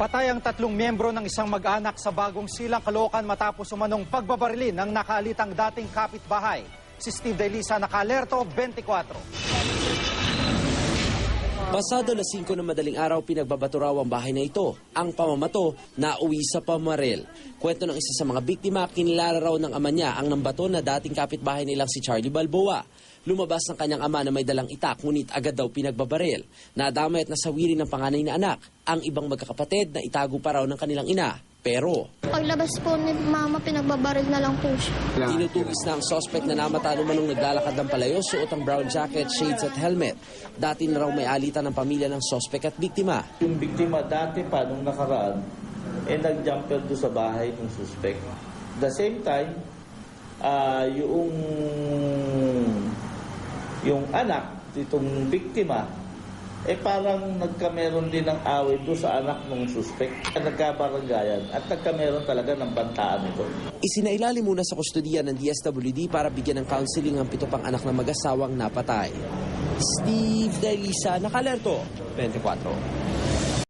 Patay ang tatlong miyembro ng isang mag-anak sa bagong silang Caloocan matapos umanong pagbabarilin ng nakalitang dating kapitbahay. Si Steve Delisa nakalerto 24. Pasado na 5 na madaling araw pinagbabato raw ang bahay na ito. Ang pamamato na uwi sa pamarel. Kwento ng isa sa mga biktima, kinilala raw ng ama niya ang nambato na dating kapitbahay nilang si Charlie Balboa. Lumabas ang kanyang ama na may dalang itak, ngunit agad daw pinagbabaril. Nadamay at nasawiri ng panganay na anak. Ang ibang magkakapatid na itago pa raw ng kanilang ina. Pero Paglabas po ni mama, pinagbabaril na lang po siya. Tinutugis na ang sospek na namatalo manong naglalakad ng palayo, suot ang brown jacket, shades at helmet. Dati na raw may alitan ng pamilya ng sospek at biktima. Yung biktima dati pa, nung nakaraan, eh nag-jumper doon sa bahay ng suspect. The same time, ah yung yung anak itong biktima, eh parang nagkameron din ng away doon sa anak ng suspect. Nagkabaranggayan at nagkameron talaga ng bantaan ito. Isinailalim muna sa kustodiya ng DSWD para bigyan ng counseling ang pito pang anak na mag-asawang napatay. Steve Delisa, Nakalerto, 24.